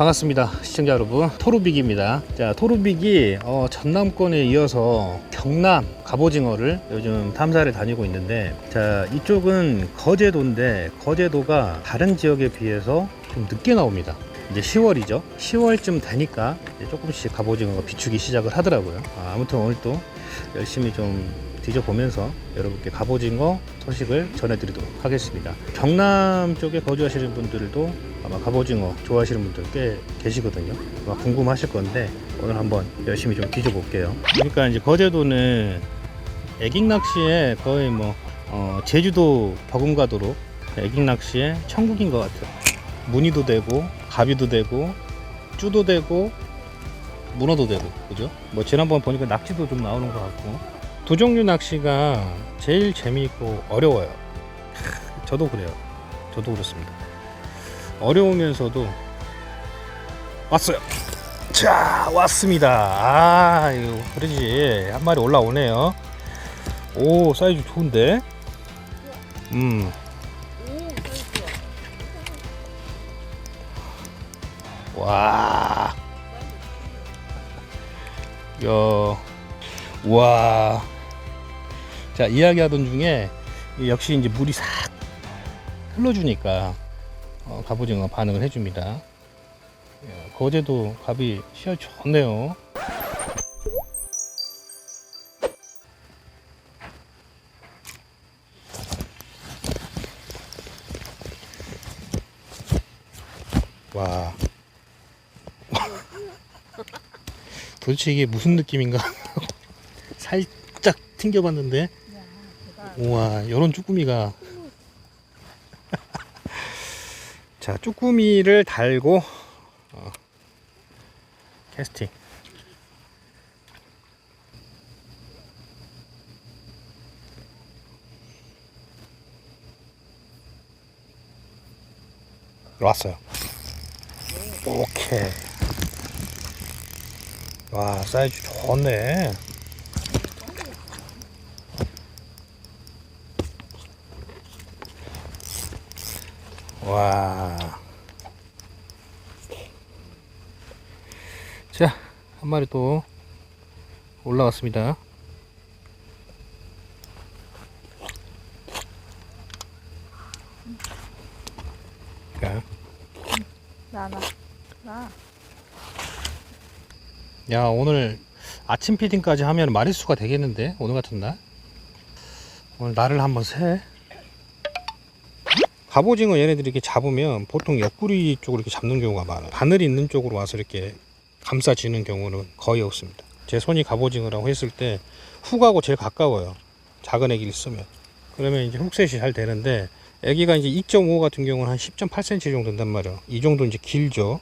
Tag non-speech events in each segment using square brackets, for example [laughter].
반갑습니다 시청자 여러분. 토르빅입니다. 자 토르빅이 어, 전남권에 이어서 경남 갑오징어를 요즘 탐사를 다니고 있는데 자 이쪽은 거제도인데 거제도가 다른 지역에 비해서 좀 늦게 나옵니다. 이제 10월이죠. 10월쯤 되니까 조금씩 갑오징어가 비추기 시작을 하더라고요. 아, 아무튼 오늘 또 열심히 좀 뒤져보면서 여러분께 갑오징어 소식을 전해드리도록 하겠습니다. 경남 쪽에 거주하시는 분들도 아마 갑오징어 좋아하시는 분들 꽤 계시거든요. 아마 궁금하실 건데 오늘 한번 열심히 좀 뒤져볼게요. 그러니까 이제 거제도는 애깅 낚시에 거의 뭐 어, 제주도 버금가도로 애깅 낚시의 천국인 것 같아요. 무늬도 되고 가비도 되고 쭈도 되고 문어도 되고 그죠? 뭐 지난번 보니까 낙지도 좀 나오는 것 같고 두 종류 낚시가 제일 재미있고 어려워요. 저도 그래요. 저도 그렇습니다. 어려우면서도 왔어요. 자, 왔습니다. 아, 이거 그러지. 한 마리 올라오네요. 오, 사이즈 좋은데? 음. 와. 야. 와. 자, 이야기하던 중에 이 역시 이제 물이 싹 흘러주니까 어, 갑오징어 반응을 해줍니다. 야, 거제도 갑이 시야 좋네요. 와. [laughs] 도대체 이게 무슨 느낌인가? [laughs] 살짝 튕겨봤는데 우와 요런 쭈꾸미가. [laughs] 자 쭈꾸미를 달고 어, 캐스팅. 왔어요. 오케이. 와 사이즈 좋네 와. 자, 한 마리 또 올라왔습니다. 자, 나나 나 야, 오늘 아침 피딩까지 하면 마리수가 되겠는데? 오늘 같은 날? 오늘 날을 한번 세. 갑오징어 얘네들이 이렇게 잡으면 보통 옆구리 쪽으로 이렇게 잡는 경우가 많아요. 바늘이 있는 쪽으로 와서 이렇게 감싸지는 경우는 거의 없습니다. 제 손이 갑오징어라고 했을 때 훅하고 제일 가까워요. 작은 애기를 쓰면. 그러면 이제 훅셋이 잘 되는데 애기가 이제 2.5 같은 경우는 한 10.8cm 정도 된단 말이에요. 이 정도 이제 길죠.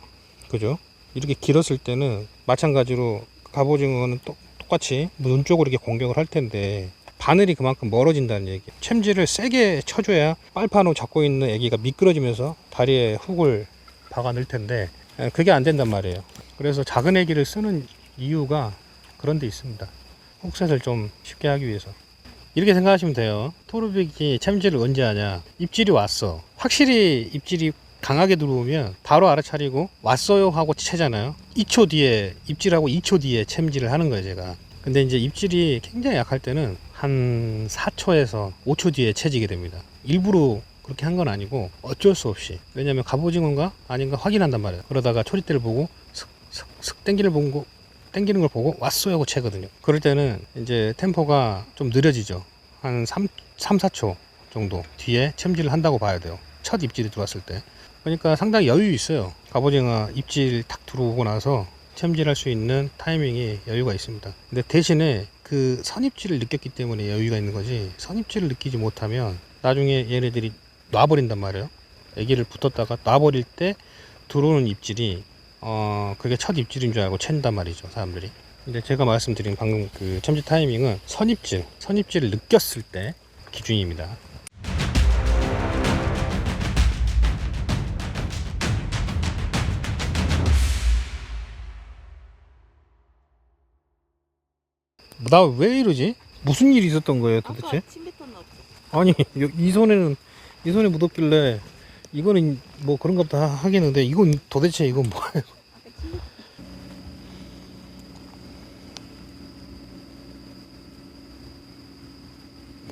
그죠? 이렇게 길었을 때는 마찬가지로 갑오징어는 똑- 똑같이 눈 쪽으로 이렇게 공격을 할 텐데 바늘이 그만큼 멀어진다는 얘기. 챔질을 세게 쳐줘야 빨판으로 잡고 있는 애기가 미끄러지면서 다리에 훅을 박아 넣을 텐데 에, 그게 안 된단 말이에요. 그래서 작은 애기를 쓰는 이유가 그런 데 있습니다. 훅셋을 좀 쉽게 하기 위해서. 이렇게 생각하시면 돼요. 토르빅이 챔질을 언제 하냐? 입질이 왔어. 확실히 입질이 강하게 들어오면 바로 알아차리고 왔어요 하고 채잖아요. 2초 뒤에 입질하고 2초 뒤에 챔질을 하는 거예요, 제가. 근데 이제 입질이 굉장히 약할 때는 한 4초에서 5초 뒤에 채지게 됩니다. 일부러 그렇게 한 건 아니고 어쩔 수 없이. 왜냐면 갑오징어인가 아닌가 확인한단 말이에요. 그러다가 초리대를 보고 슥슥슥 땡기를 보고 땡기는 걸 보고 왔어요 하고 채거든요. 그럴 때는 이제 템포가 좀 느려지죠. 한 3, 3 4초 정도 뒤에 챔질을 한다고 봐야 돼요. 첫 입질이 들어왔을 때. 그러니까 상당히 여유 있어요. 갑오징어 입질 탁 들어오고 나서 챔질할 수 있는 타이밍이 여유가 있습니다. 근데 대신에 그 선입질을 느꼈기 때문에 여유가 있는 거지 선입질을 느끼지 못하면 나중에 얘네들이 놔버린단 말이에요. 애기를 붙었다가 놔버릴 때 들어오는 입질이 어 그게 첫 입질인 줄 알고 챈단 말이죠 사람들이. 근데 제가 말씀드린 방금 그 챔질 타이밍은 선입질, 선입질을 느꼈을 때 기준입니다. 나 왜 이러지? 무슨 일이 있었던 거예요 도대체? 보다. 아니 여- 이 손에는 이 손에 묻었길래 이거는 뭐 그런 것도 하- 하겠는데 이건 도대체 이건 뭐예요? [laughs]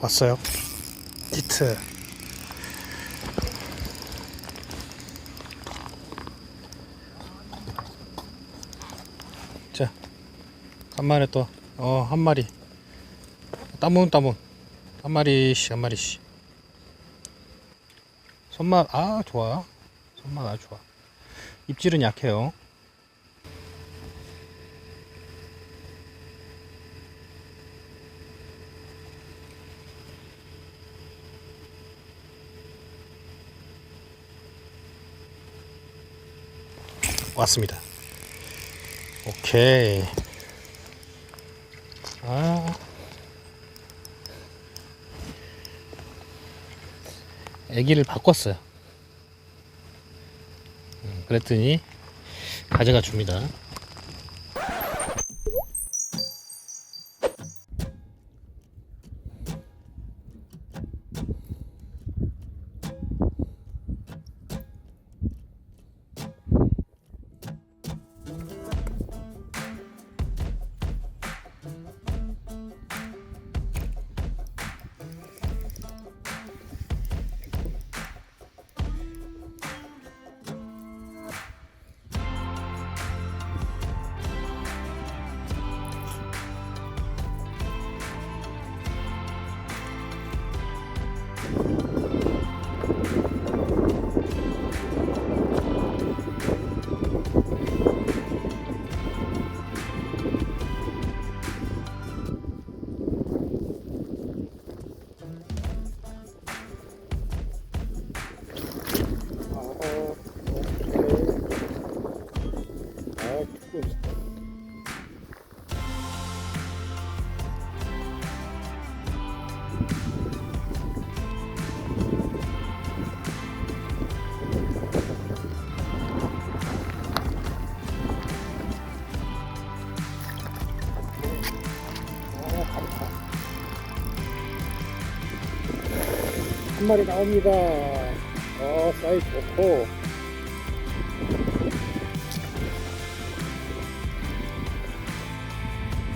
왔어요. 히트. 자, 간만에 또, 어, 한 마리. 따문, 따문. 한 마리씩, 한 마리씩. 손맛, 아, 좋아. 손맛 아주 좋아. 입질은 약해요. 왔습니다. 오케이. 애기를 바꿨어요. 음, 그랬더니 가져가 줍니다. 아, 듣고. 한 마리 나옵니다. 어, 사이즈 좋고.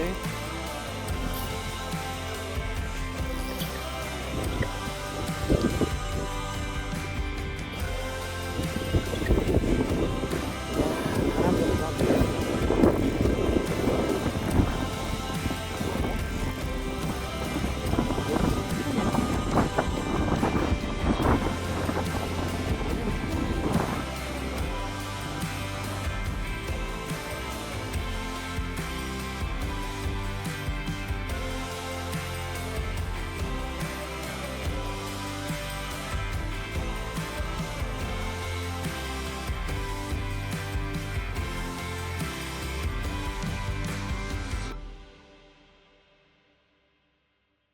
Okay.